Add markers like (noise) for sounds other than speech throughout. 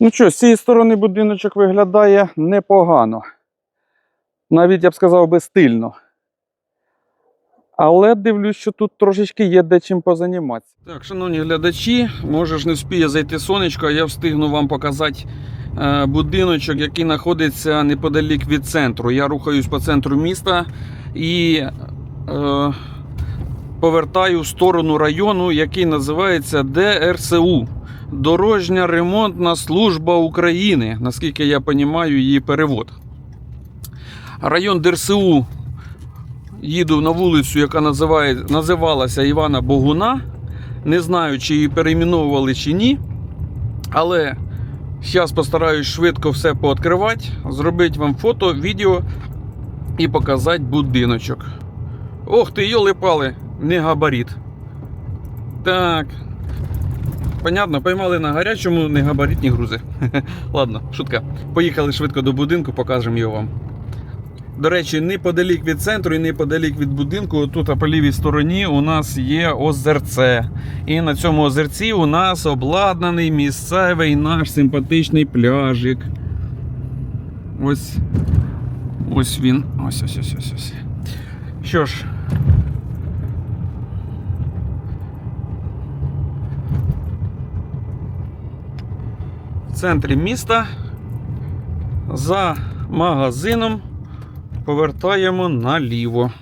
Ну що, з цієї сторони будиночок виглядає непогано. Навіть я б сказав би стильно. Але дивлюсь, що тут трошечки є де чим позаніматися. Так, шановні глядачі, може ж не вспіє зайти сонечко, а я встигну вам показати е, будиночок, який знаходиться неподалік від центру. Я рухаюсь по центру міста і е, повертаю в сторону району, який називається ДРСУ. Дорожня ремонтна служба України, наскільки я розумію, її перевод. Район ДРСУ їду на вулицю, яка називає, називалася Івана Богуна. Не знаю, чи її перейменовували чи ні. Але зараз постараюсь швидко все пооткривати, зробити вам фото, відео і показати будиночок. Ох ти, йоли-пали, не габарит. Так. Понятно, поймали на гарячому не габаритні грузи. (laughs) Ладно, шутка. Поїхали швидко до будинку, покажемо його вам. До речі, неподалік від центру і неподалік від будинку, тут по лівій стороні у нас є озерце. І на цьому озерці у нас обладнаний місцевий наш симпатичний пляжик. Ось. Ось він. Ось ось ось ось ось. Що ж. Центрі міста за магазином повертаємо наліво.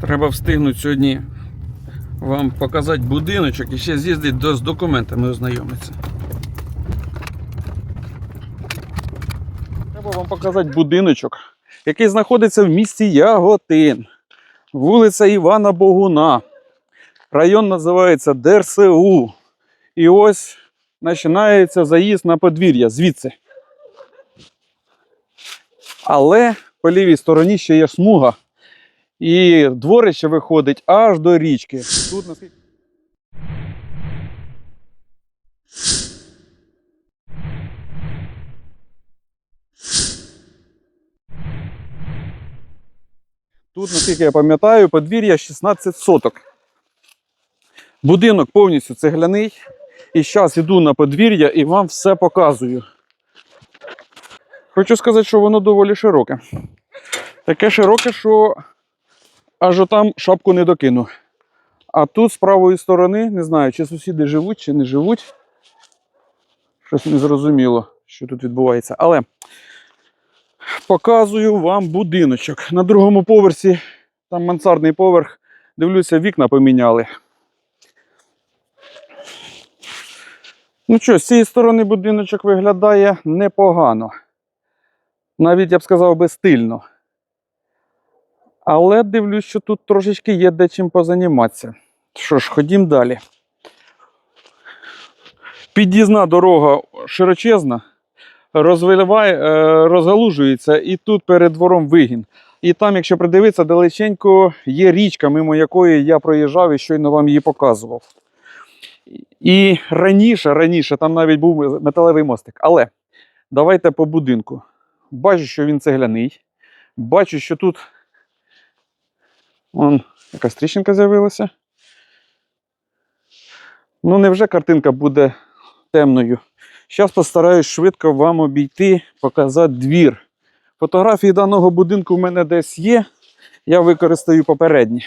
Треба встигнути сьогодні вам показати будиночок і ще з'їздити з документами ознайомитися. Треба вам показати будиночок, який знаходиться в місті Яготин. Вулиця Івана Богуна. Район називається ДРСУ. І ось починається заїзд на подвір'я звідси. Але по лівій стороні ще є смуга. І дворище виходить аж до річки. Тут наскільки. Тут, наскільки я пам'ятаю, подвір'я 16 соток. Будинок повністю цегляний. І зараз йду на подвір'я і вам все показую. Хочу сказати, що воно доволі широке. Таке широке, що аж отам шапку не докину. А тут з правої сторони, не знаю, чи сусіди живуть, чи не живуть. Щось не зрозуміло, що тут відбувається. Але показую вам будиночок. На другому поверсі, там мансардний поверх, дивлюся, вікна поміняли. Ну що, з цієї сторони будиночок виглядає непогано. Навіть я б сказав би стильно. Але дивлюсь, що тут трошечки є де чим позаніматися. Що ж, ходім далі. Під'їзна дорога широчезна, розвиває, е, розгалужується, і тут перед двором вигін. І там, якщо придивитися, далеченько є річка, мимо якої я проїжджав і щойно вам її показував. І раніше, раніше там навіть був металевий мостик. Але давайте по будинку. Бачу, що він цегляний. Бачу, що тут Вон, якась тріщинка з'явилася. Ну, невже картинка буде темною? Зараз постараюсь швидко вам обійти, показати двір. Фотографії даного будинку в мене десь є. Я використаю попередні.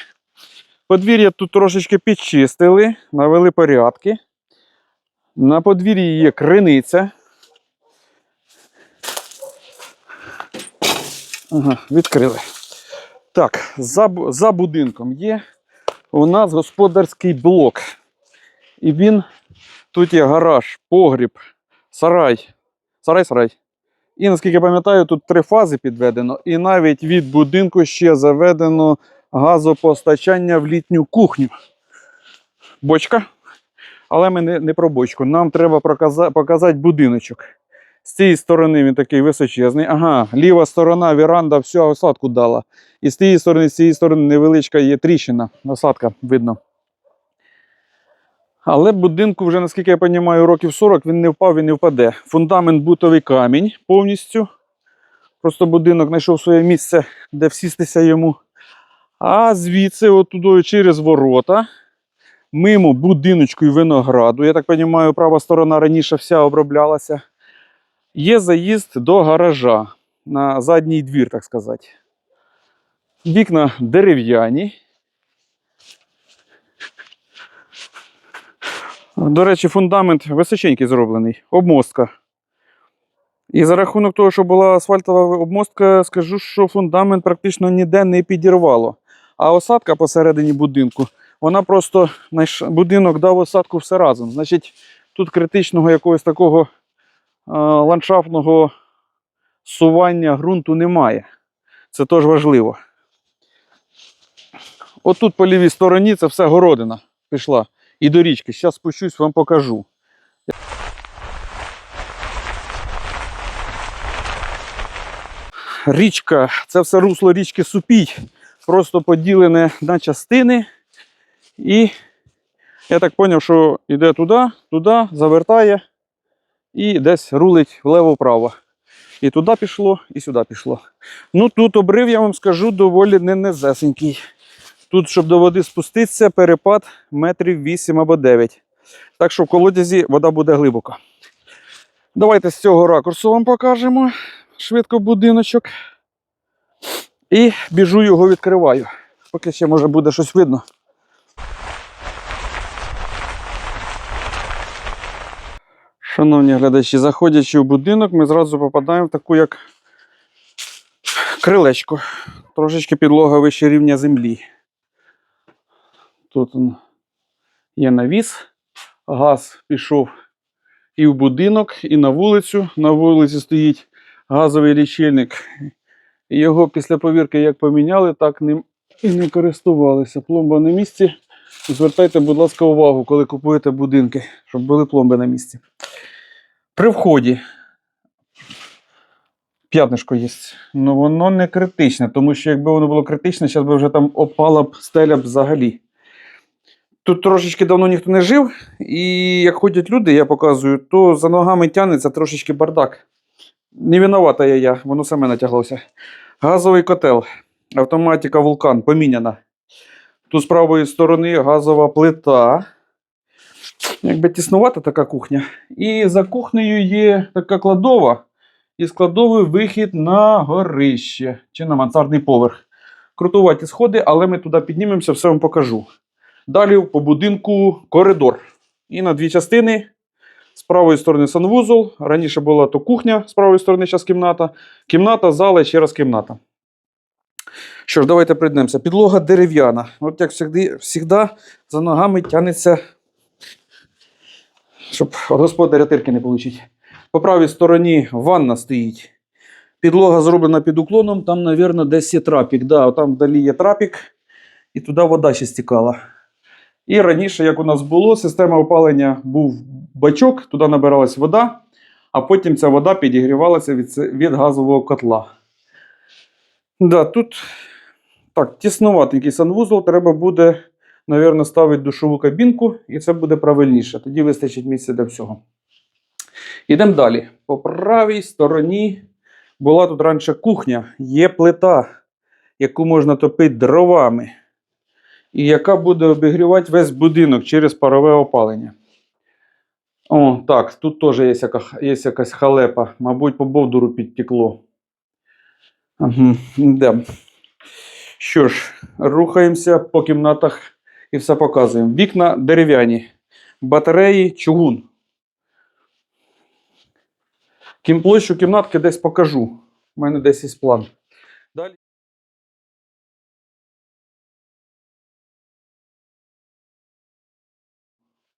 Подвір'я тут трошечки підчистили, навели порядки. На подвір'ї є криниця. Ага, відкрили. Так, за, за будинком є у нас господарський блок. І він тут є гараж, погріб, сарай. Сарай-сарай. І наскільки пам'ятаю, тут три фази підведено, і навіть від будинку ще заведено газопостачання в літню кухню. Бочка. Але ми не, не про бочку. Нам треба показати будиночок. З цієї сторони він такий височезний. Ага, ліва сторона, віранда, всю осадку дала. І з тієї сторони, з цієї сторони невеличка є тріщина, осадка видно. Але будинку вже, наскільки я розумію, років 40 він не впав і не впаде. Фундамент бутовий камінь повністю. Просто будинок знайшов своє місце, де всістися йому. А звідси, отудою через ворота, мимо будиночку і винограду. Я так розумію, права сторона раніше вся оброблялася. Є заїзд до гаража на задній двір, так сказати. Вікна дерев'яні. До речі, фундамент височенький зроблений, обмостка. І за рахунок того, що була асфальтова обмостка, скажу, що фундамент практично ніде не підірвало. А осадка посередині будинку, вона просто будинок дав осадку все разом. Значить, тут критичного якогось такого е, ландшафтного сування ґрунту немає. Це теж важливо. Отут по лівій стороні це все городина пішла. І до річки. Зараз спущусь, вам покажу. Річка, це все русло річки Супій, просто поділене на частини. І я так зрозумів, що йде туди, туди, завертає і десь рулить влево-вправо. І туди пішло, і сюди пішло. Ну тут обрив, я вам скажу, доволі не незесенький. Тут, щоб до води спуститися, перепад метрів 8 або 9. Так що в колодязі вода буде глибока. Давайте з цього ракурсу вам покажемо швидко будиночок. І біжу його відкриваю. Поки ще може буде щось видно. Шановні глядачі, заходячи в будинок, ми зразу попадаємо в таку як крилечко. Трошечки підлога вище рівня землі. Тут є навіс, газ пішов і в будинок, і на вулицю. На вулиці стоїть газовий лічильник. Його після повірки як поміняли, так ним і не користувалися. Пломба на місці. Звертайте, будь ласка, увагу, коли купуєте будинки, щоб були пломби на місці. При вході п'ятнишко є. Ну воно не критичне, тому що якби воно було критичне, зараз би вже там опала б стеля б взагалі. Тут трошечки давно ніхто не жив, і як ходять люди, я показую, то за ногами тягнеться трошечки бардак. Не винувата я, я, воно саме натяглося. Газовий котел, автоматика вулкан поміняна. Тут з правої сторони газова плита. Якби тіснувата така кухня. І за кухнею є така кладова. І з кладової вихід на горище чи на мансардний поверх. Крутуваті сходи, але ми туди піднімемося, все вам покажу. Далі по будинку коридор. І на дві частини. З правої сторони санвузол. Раніше була то кухня, з правої сторони зараз кімната. Кімната, зала і ще раз кімната. Що ж, давайте прийдемося. Підлога дерев'яна. От як завжди, завжди за ногами тягнеться, щоб господаря тирки не отримати. По правій стороні ванна стоїть. Підлога зроблена під уклоном, там, мабуть, десь є трапік. Да, там вдалі є трапік, і туди вода ще стікала. І раніше, як у нас було, система опалення був бачок, туди набиралась вода, а потім ця вода підігрівалася від, від газового котла. Да, тут так, тіснуватенький санвузол, треба буде, мабуть, ставити душову кабінку, і це буде правильніше. Тоді вистачить місця для всього. Йдемо далі. По правій стороні була тут раніше кухня, є плита, яку можна топити дровами і яка буде обігрівати весь будинок через парове опалення. О, так, тут теж є, яка, є якась халепа. Мабуть, по бовдуру підтекло. Угу, йдемо. Що ж, рухаємося по кімнатах і все показуємо. Вікна дерев'яні, батареї, чугун. Кім площу кімнатки десь покажу. У мене десь є план. Далі.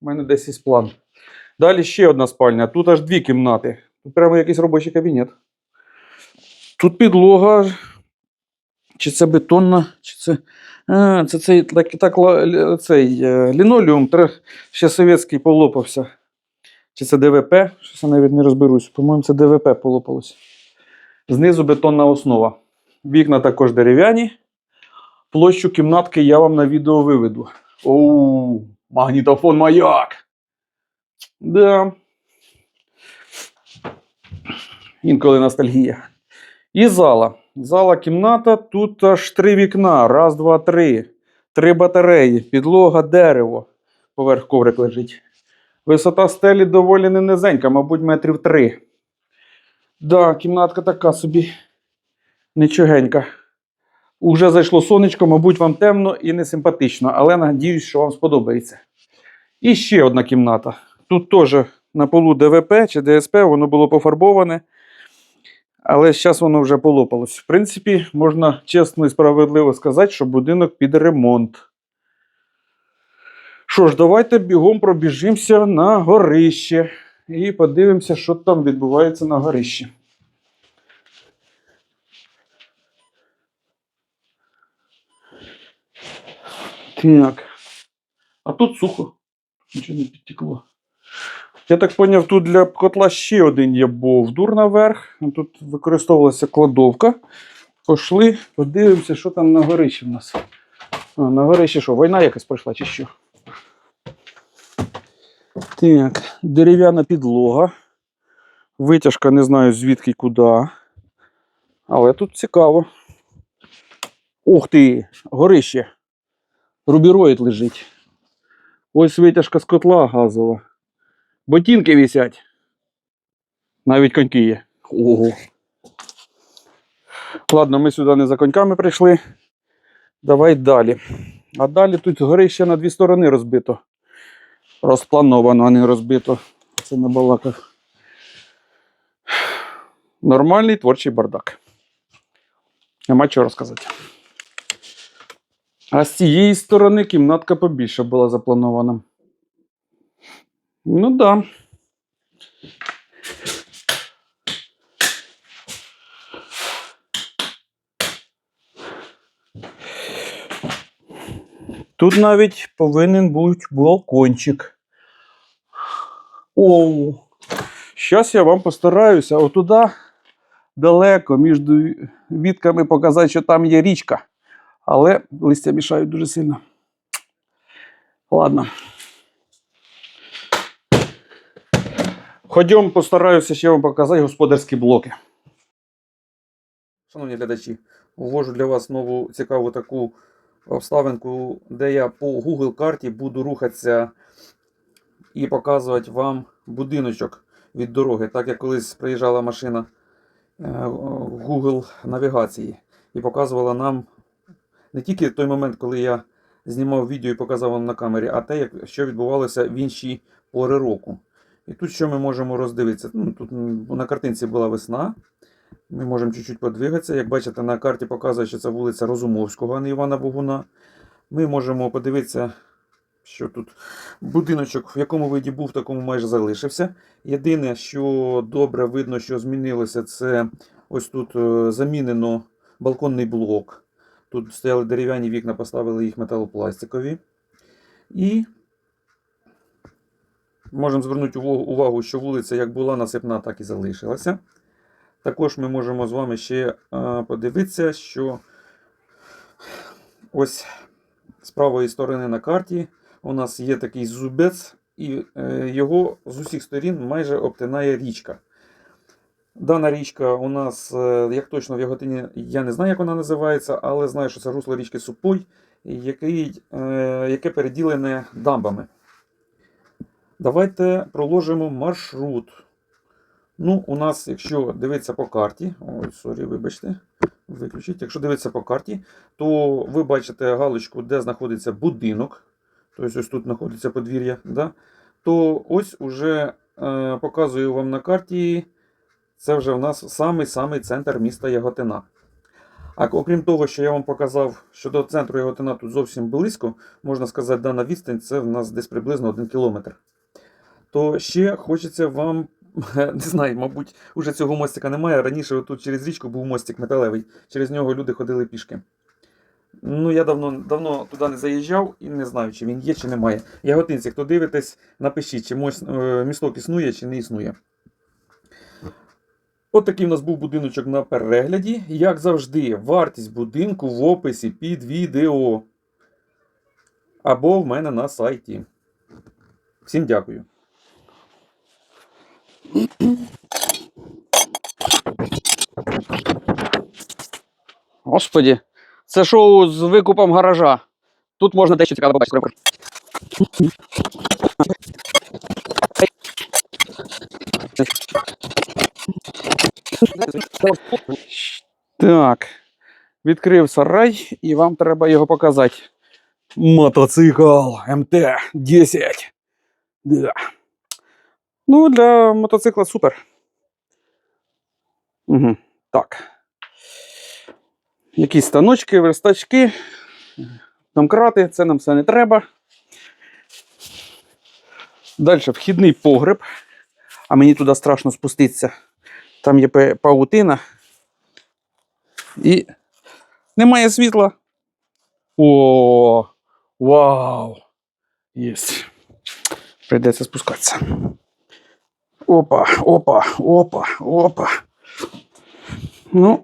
У мене десь є план. Далі ще одна спальня. Тут аж дві кімнати. Тут прямо якийсь робочий кабінет. Тут підлога. Чи це бетонна, чи це. А, це цей так, так, цей е, лінолеум, ще совєтський полопався. Чи це ДВП? Щось я навіть не розберусь. По-моєму, це ДВП полопалось. Знизу бетонна основа. Вікна також дерев'яні. Площу кімнатки я вам на відео виведу. Оу, магнітофон маяк. Да. Інколи ностальгія. І зала. Зала кімната. Тут аж три вікна. Раз, два, три. Три батареї. Підлога, дерево. поверх коврик лежить. Висота стелі доволі не низенька, мабуть, метрів три. Да, кімнатка така собі нічогенька. Уже зайшло сонечко, мабуть, вам темно і не симпатично, але надіюсь, що вам сподобається. І ще одна кімната. Тут теж на полу ДВП чи ДСП, воно було пофарбоване. Але зараз воно вже полопалось. В принципі, можна чесно і справедливо сказати, що будинок під ремонт. Що ж, давайте бігом пробіжимося на горище і подивимося, що там відбувається на горищі. Так. А тут сухо. Нічого не підтекло. Я так поняв, тут для котла ще один є бовдур наверх. Тут використовувалася кладовка. Пошли, подивимося, що там на горищі в нас. А, на горищі що, війна якась пройшла чи що? Так, дерев'яна підлога. Витяжка не знаю звідки куди. Але тут цікаво. Ух ти! Горище. Рубіроїд лежить. Ось витяжка з котла газова. Ботинки висять. Навіть коньки є. Ого. Ладно, ми сюди не за коньками прийшли. Давай далі. А далі тут горище на дві сторони розбито. Розплановано, а не розбито. Це на балаках. Нормальний творчий бардак. Нема чого розказати. А з цієї сторони кімнатка побільше була запланована. Ну да. Тут навіть повинен бути балкончик. Оу. Зараз я вам постараюся отуда далеко між вітками показати, що там є річка. Але листя мішають дуже сильно. Ладно. Ходімо, постараюся ще вам показати господарські блоки. Шановні глядачі, ввожу для вас нову цікаву таку обставинку, де я по Google карті буду рухатися і показувати вам будиночок від дороги, так як колись приїжджала машина е, Google навігації і показувала нам не тільки той момент, коли я знімав відео і показав вам на камері, а те, як, що відбувалося в інші пори року. І тут що ми можемо роздивитися? Ну, тут на картинці була весна. Ми можемо чуть-чуть подвигатися. Як бачите, на карті показує, що це вулиця Розумовського, а не Івана Богуна. Ми можемо подивитися, що тут будиночок, в якому виді був, в такому майже залишився. Єдине, що добре видно, що змінилося, це ось тут е, замінено балконний блок. Тут стояли дерев'яні вікна, поставили їх металопластикові. І можемо звернути увагу- що вулиця як була насипна, так і залишилася. Також ми можемо з вами ще подивитися, що ось з правої сторони на карті у нас є такий зубець, і е, його з усіх сторін майже обтинає річка. Дана річка у нас, е, як точно в Яготині, я не знаю, як вона називається, але знаю, що це русло річки Супой, який, е, яке переділене дамбами. Давайте проложимо маршрут. Ну, у нас, якщо дивитися по карті, ой, сорі, вибачте, виключіть. Якщо дивитися по карті, то ви бачите галочку, де знаходиться будинок. Тобто ось тут знаходиться подвір'я. Да? То ось уже е, показую вам на карті. Це вже в нас самий-самий центр міста Яготина. А окрім того, що я вам показав, що до центру Яготина тут зовсім близько, можна сказати, дана відстань це в нас десь приблизно 1 кілометр. То ще хочеться вам, (laughs) не знаю, мабуть, уже цього мостика немає. Раніше тут через річку був мостик металевий, через нього люди ходили пішки. Ну, я давно давно туди не заїжджав і не знаю, чи він є, чи немає. Яготинці, хто дивитесь, напишіть, чи е, місток існує, чи не існує. От такий в нас був будиночок на перегляді. Як завжди, вартість будинку в описі під відео. Або в мене на сайті. Всім дякую. Господі, це шоу з викупом гаража. Тут можна дещо цікаво побачити. Thank you. Так. Відкрив сарай, і вам треба його показати. Мотоцикл МТ-10. Да. Ну, для мотоцикла супер. Угу. Так. Якісь станочки, верстачки, домкрати, це нам все не треба. Далі вхідний погреб. А мені туди страшно спуститися. Там є паутина. І немає світла. О, вау! Єсть. Прийдеться спускатися. Опа, опа, опа, опа. Ну,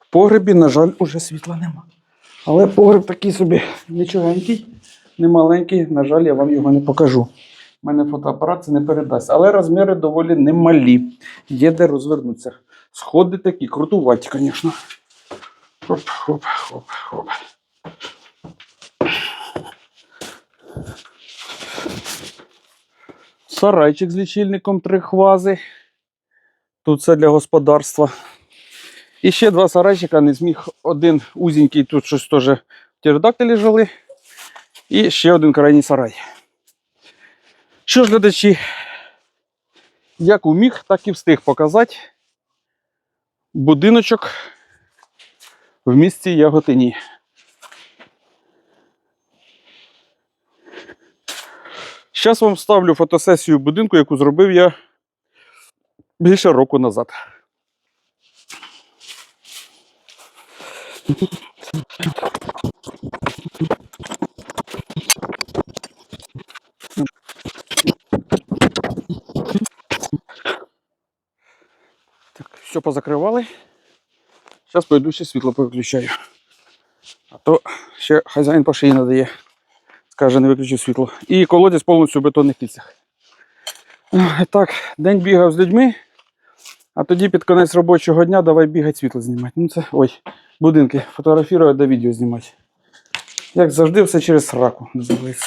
в погребі, на жаль, уже світла нема. Але погреб такий собі нічогенький, немаленький, на жаль, я вам його не покажу. У мене фотоапарат це не передасть. Але розміри доволі немалі. Є де розвернутися. Сходи такі, крутуваті, звісно. Хоп, хоп, хоп, хоп. Сарайчик з лічильником три хвази. Тут все для господарства. І ще два сарайчика не зміг. Один узенький, тут щось теж птеродактилі жили. І ще один крайній сарай. Що ж, глядачі, як уміг, так і встиг показати будиночок в місті Яготині. Зараз вам ставлю фотосесію будинку, яку зробив я більше року назад. Все позакривали. Зараз пойду ще світло повиключаю. А то ще хазяїн по шиї надає. Скаже, не виключив світло. І колодязь повністю в бетонних кільцях. Ех, Так, день бігав з людьми, а тоді під кінець робочого дня давай бігати світло знімати. Ну це ой, будинки фотографувати да відео знімати. Як завжди, все через сраку називається.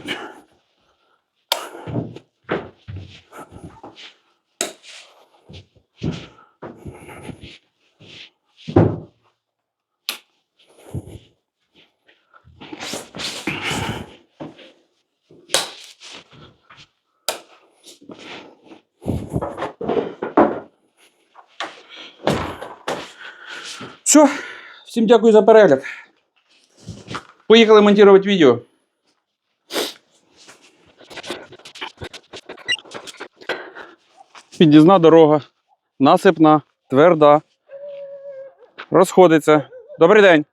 Все, всім дякую за перегляд. Поїхали монтувати відео. Під'їзна дорога, насипна, тверда. Розходиться. Добрий день.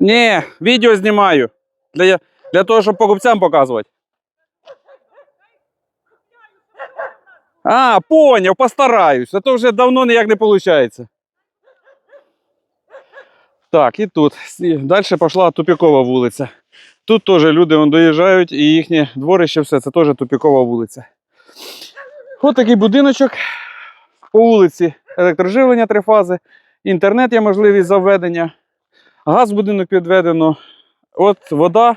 Ні, відео знімаю. Для, для того, щоб покупцям показувати. А, поняв, постараюсь. А то вже давно ніяк не виходить. Так, і тут. Далі пішла тупікова вулиця. Тут теж люди вон, доїжджають, і їхнє дворище все це теж тупікова вулиця. Ось такий будиночок. По вулиці електроживлення три фази, інтернет є можливість заведення, газ в будинок підведено. От вода,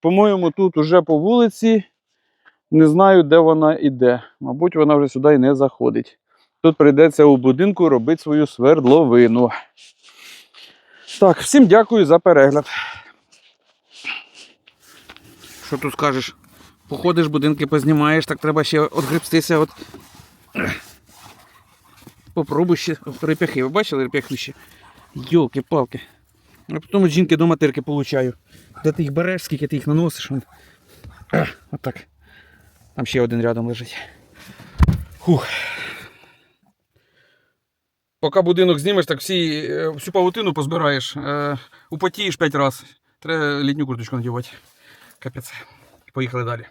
по-моєму, тут уже по вулиці. Не знаю, де вона йде. Мабуть, вона вже сюди і не заходить. Тут прийдеться у будинку робити свою свердловину. Так, всім дякую за перегляд. Що тут скажеш? Походиш, будинки познімаєш, так треба ще отгребстися. От. Попробуй ще реп'яхи. Ви бачили реп'яхи? Йолки-палки. А потім жінки до матирки получаю. Де ти їх береш, скільки ти їх наносиш? Отак. Там ще один рядом лежить. Фух. Поки будинок знімеш, так всі, е, всю павутину позбираєш. Е, употієш 5 разів. Треба літню курточку надівати. Капець. Поїхали далі.